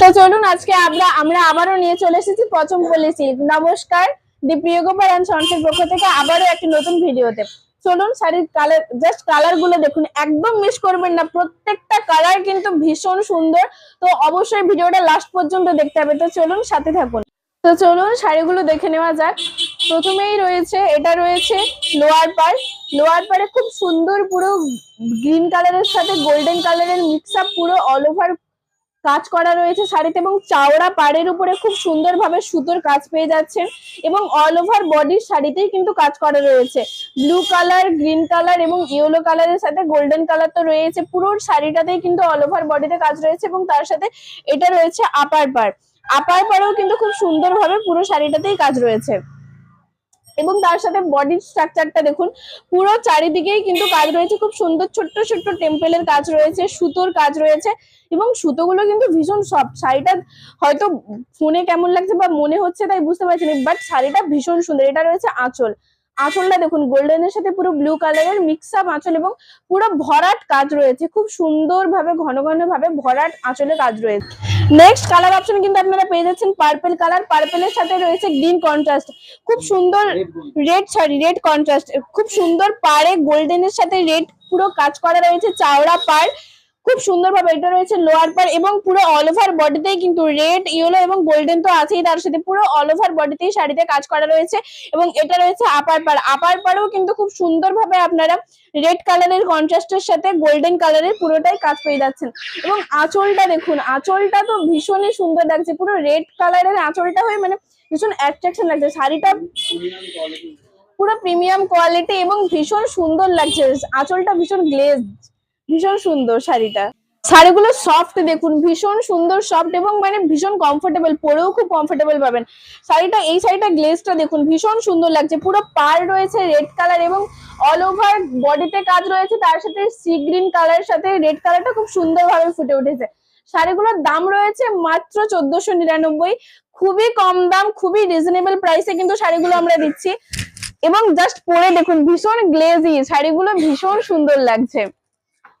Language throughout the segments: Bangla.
তো চলুন আজকে আমরা আমরা আবারও নিয়ে চলে এসেছি পচমপল্লী সিল্ক। নমস্কার দি প্রিয় গোপাল অ্যান্ড পক্ষ থেকে আবারও একটি নতুন ভিডিওতে। চলুন শাড়ির কালার জাস্ট কালারগুলো দেখুন, একদম মিস করবেন না, প্রত্যেকটা কালার কিন্তু ভীষণ সুন্দর। তো অবশ্যই ভিডিওটা লাস্ট পর্যন্ত দেখতে হবে। তো চলুন সাথে থাকুন। তো চলুন শাড়িগুলো দেখে নেওয়া যাক। প্রথমেই রয়েছে, এটা রয়েছে লোয়ার পার্ট লোয়ার পারে খুব সুন্দর পুরো গ্রিন কালারের সাথে গোল্ডেন কালারের মিক্স আপ পুরো অল ওভার কাজ করা রয়েছে শাড়িতে এবং চাওড়া পাড়ের উপরে খুব সুন্দরভাবে সুতোর কাজ পেয়ে যাচ্ছেন এবং অল ওভার বডির শাড়িতেই কিন্তু কাজ করা রয়েছে। ব্লু কালার গ্রিন কালার এবং ইয়েলো কালারের সাথে গোল্ডেন কালার তো রয়েছে। পুরো শাড়িটাতেই কিন্তু অল ওভার বডিতে কাজ রয়েছে এবং তার সাথে এটা রয়েছে আপার পার আপার পারেও কিন্তু খুব সুন্দরভাবে পুরো শাড়িটাতেই কাজ রয়েছে। এবং তার সাথে বডির স্ট্রাকচারটা দেখুন, পুরো চারিদিকেই কিন্তু কাজ রয়েছে, খুব সুন্দর ছোট্ট ছোট্ট টেম্পেলের কাজ রয়েছে, সুতোর কাজ রয়েছে এবং সুতোগুলো কিন্তু ভীষণ সফট শাড়িটা হয়তো ফোনে কেমন লাগছে বা মনে হচ্ছে তাই বুঝতে পারছি না বাট শাড়িটা ভীষণ সুন্দর। এটা রয়েছে আঁচল। আঁচলটা দেখুন গোল্ডেনের সাথে পুরো ব্লু কালারের মিক্স আপ আঁচল এবং পুরো ভরাট কাজ রয়েছে। খুব সুন্দর ভাবে ঘন ঘন ভাবে ভরাট আঁচলে কাজ রয়েছে। নেক্সট কালার অপশন কিন্তু আপনারা পেয়ে যাচ্ছেন পার্পেল কালার পার্পেলের সাথে রয়েছে গ্রিন কন্ট্রাস্ট খুব সুন্দর রেড সরি রেড কন্ট্রাস্ট খুব সুন্দর পাড়ে গোল্ডেনের সাথে রেড পুরো কাজ করা রয়েছে। চাওড়া পাড়। খুব সুন্দর ভাবে এটা রয়েছে লোয়ার পার এবং পুরো অল ওভার বডিতেই কিন্তু রেড ইয়েলো এবং গোল্ডেন তো আছেই। তার সাথে পুরো অল ওভার বডিতেই শাড়িতে কাজ করা রয়েছে এবং এটা রয়েছে আপার পার আপার পারেও কিন্তু খুব সুন্দর ভাবে আপনারা রেড কালারের কন্ট্রাস্টের সাথে গোল্ডেন কালারের পুরোটাই কাজ পেয়ে যাচ্ছেন। এবং আঁচলটা দেখুন, আঁচলটা তো ভীষণই সুন্দর লাগছে। পুরো রেড কালারের আঁচলটা হয়ে মানে ভীষণ অ্যাট্রাকশন লাগছে। শাড়িটা পুরো প্রিমিয়াম কোয়ালিটি এবং ভীষণ সুন্দর লাগছে। আঁচলটা ভীষণ গ্লেজ ভীষণ সুন্দর শাড়িটা। শাড়িগুলো সফট দেখুন, ভীষণ সুন্দর সফট এবং মানে ভীষণ কমফোর্টেবল পরেও খুব কমফোর্টেবল পাবেন। শাড়িটা, এই শাড়িটা গ্লেজটা দেখুন, ভীষণ সুন্দর লাগছে। পুরো পার রয়েছে রেড কালার এবং অল ওভার বডিতে কাজ রয়েছে, তার সাথে সি গ্রিন কালারের সাথে রেড কালারটা খুব সুন্দরভাবে ফুটে উঠেছে। শাড়িগুলোর দাম রয়েছে মাত্র চোদ্দশো নিরানব্বই। খুবই কম দাম, খুবই রিজনেবল প্রাইসে কিন্তু শাড়িগুলো আমরা দিচ্ছি। এবং জাস্ট পরে দেখুন, ভীষণ গ্লেজি শাড়িগুলো ভীষণ সুন্দর লাগছে।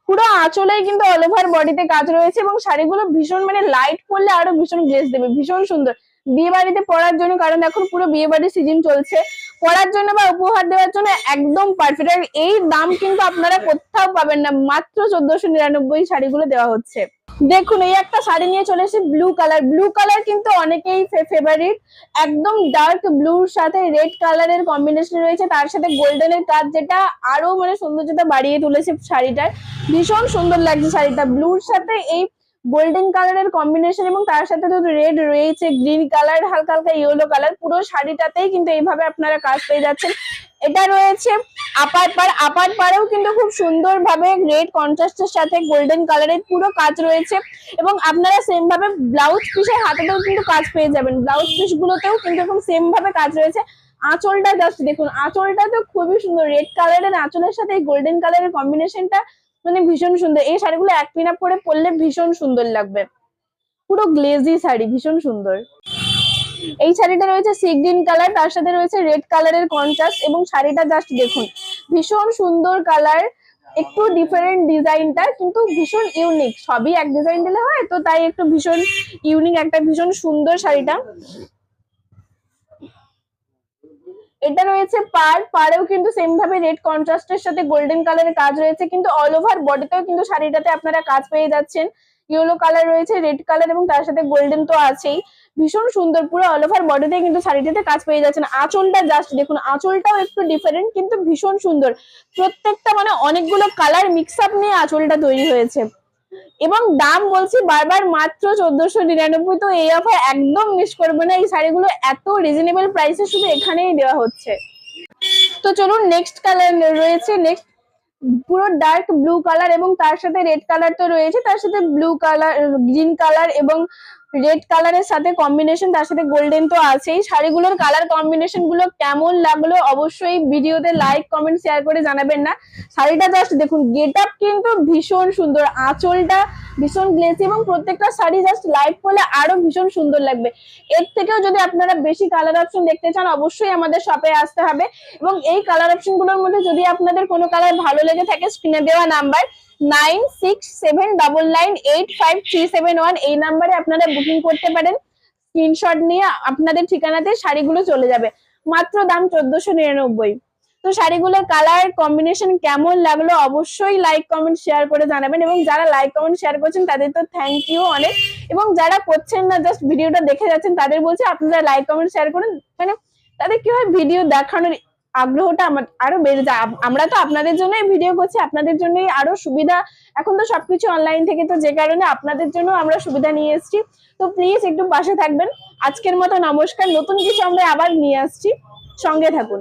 পুরো আঁচলে কিন্তু অল ওভার বডিতে কাজ রয়েছে এবং শাড়িগুলো ভীষণ মানে লাইট পরলে আরও ভীষণ গ্লেস দেবে, ভীষণ সুন্দর। বিয়ে বাড়িতে পরার জন্য, কারণ এখন পুরো বিয়ে বাড়ির সিজন চলছে, পরার জন্য বা উপহার দেওয়ার জন্য একদম পারফেক্ট আর এই দাম কিন্তু আপনারা কোথাও পাবেন না, মাত্র চোদ্দশো নিরানব্বই শাড়িগুলো দেওয়া হচ্ছে। দেখুন, এই একটা শাড়ি নিয়ে চলে এসেছে ব্লু কালার ব্লু কালার কিন্তু অনেকেই ফেভারিট একদম ডার্ক ব্লুর সাথে রেড কালারের কম্বিনেশন রয়েছে। তার সাথে গোল্ডেনের কাজ যেটা আরও মানে সৌন্দর্যতা বাড়িয়ে তুলেছে শাড়িটার। ভীষণ সুন্দর লাগছে শাড়িটা। ব্লুর সাথে এই গোল্ডেন কালারের কম্বিনেশন এবং তার সাথে তো রেড রয়েছে গ্রিন কালার হালকা হালকা ইয়েলো কালার পুরো শাড়িটাতেই কিন্তু এইভাবে আপনারা কাজ পেয়ে যাচ্ছেন। এটা রয়েছে আপার পার আপার পারেও কিন্তু খুব সুন্দর ভাবে রেড কন্ট্রাস্টের সাথে গোল্ডেন কালারের পুরো কাজ রয়েছে এবং আপনারা সেম ভাবে ব্লাউজ পিসের হাতেতেও কিন্তু কাজ পেয়ে যাবেন। ব্লাউজ পিস গুলোতেও কিন্তু এরকম সেম ভাবে কাজ রয়েছে। আঁচলটা জাস্ট দেখুন, আঁচলটা তো খুবই সুন্দর রেড কালারের আঁচলের সাথে এই গোল্ডেন কালারের কম্বিনেশনটা মানে ভীষণ সুন্দর। এই শাড়িগুলো এক পিন পরে পরলে ভীষণ সুন্দর লাগবে। পুরো গ্লেজি শাড়ি, ভীষণ সুন্দর। এই শাড়িটা রয়েছে সি গ্রিন কালার, তার সাথে রয়েছে রেড কালারের কন্ট্রাস্ট এবং শাড়িটা জাস্ট দেখুন। ভীষণ সুন্দর কালার, একটু ডিফারেন্ট ডিজাইনটা, কিন্তু ভীষণ ইউনিক সবই এক ডিজাইন দিলে হয়, তো তাই একটু ভীষণ ইউনিক একটা ভীষণ সুন্দর শাড়িটা। এটা রয়েছে পার, পারেও কিন্তু সেম ভাবে রেড কন্ট্রাস্টের সাথে গোল্ডেন কালারের কাজ রয়েছে, কিন্তু অল ওভার বডিতেও কিন্তু শাড়িটাতে আপনারা কাজ পেয়ে যাচ্ছেন। ইয়েলো কালার রয়েছে, রেড কালার এবং তার সাথে গোল্ডেন তো আছেই। ভীষণ সুন্দর, পুরো অল ওভার বডিতে কিন্তু শাড়িটাতে কাজ পেয়ে যাচ্ছেন। আঁচলটা জাস্ট দেখুন, আঁচলটাও একটু ডিফারেন্ট কিন্তু ভীষণ সুন্দর। প্রত্যেকটা মানে অনেকগুলো কালার মিক্স আপ নিয়ে আঁচলটা তৈরি হয়েছে। এবং দাম বলছি বারবার মাত্র চোদ্দশো নিরানব্বই, তো এই অফার একদম মিস করবে না। এই শাড়িগুলো এত রিজনেবল প্রাইসে শুধু এখানেই দেওয়া হচ্ছে। তো চলুন নেক্সট কালার রয়েছে। নেক্সট পুরো ডার্ক ব্লু কালার এবং তার সাথে রেড কালার তো রয়েছে, তার সাথে ব্লু কালার গ্রিন কালার এবং রেড কালারের সাথে কম্বিনেশন তার সাথে গোল্ডেন তো আছেই। শাড়িগুলোর কালার কম্বিনেশনগুলো কেমন লাগল অবশ্যই ভিডিওতে লাইক কমেন্ট শেয়ার করে জানাবেন না। শাড়িটা জাস্ট দেখুন গেট আপ কিন্তু ভীষণ সুন্দর। আঁচলটা ভীষণ গ্লেসি এবং প্রত্যেকটা শাড়ি জাস্ট লাইট পরলে আরও ভীষণ সুন্দর লাগবে। এর থেকেও যদি আপনারা বেশি কালার অপশন দেখতে চান, অবশ্যই আমাদের শপে আসতে হবে। এবং এই কালার অপশনগুলোর মধ্যে যদি আপনাদের কোনো কালার ভালো লেগে থাকে স্ক্রিনে দেওয়া number nine six seven double nine eight five three seven one এই নাম্বারে আপনারা বুকিং করতে পারেন। স্ক্রিনশট নিয়ে আপনাদের ঠিকানাতে শাড়িগুলো চলে যাবে। মাত্র দাম চোদ্দশো নিরানব্বই। তো শাড়িগুলোর কালার কম্বিনেশন কেমন লাগল অবশ্যই লাইক কমেন্ট শেয়ার করে জানাবেন এবং যারা লাইক কমেন্ট শেয়ার করছেন তাদের তো থ্যাংক ইউ অনেক। এবং যারা করছেন না জাস্ট ভিডিওটা দেখে যাচ্ছেন, তাদের বলছি আপনারা লাইক কমেন্ট শেয়ার করুন। মানে তাদের কি হয় ভিডিও দেখানোর আগ্রহটা আমার আরও বেড়ে যায়। আমরা তো আপনাদের জন্যই ভিডিও করছি, আপনাদের জন্যই আরও সুবিধা। এখন তো সবকিছু অনলাইন থেকে, তো যে কারণে আপনাদের জন্য আমরা সুবিধা নিয়ে এসেছি। তো প্লিজ একটু পাশে থাকবেন। আজকের মতো নমস্কার। নতুন কিছু আমরা আবার নিয়ে আসছি। সঙ্গে থাকুন।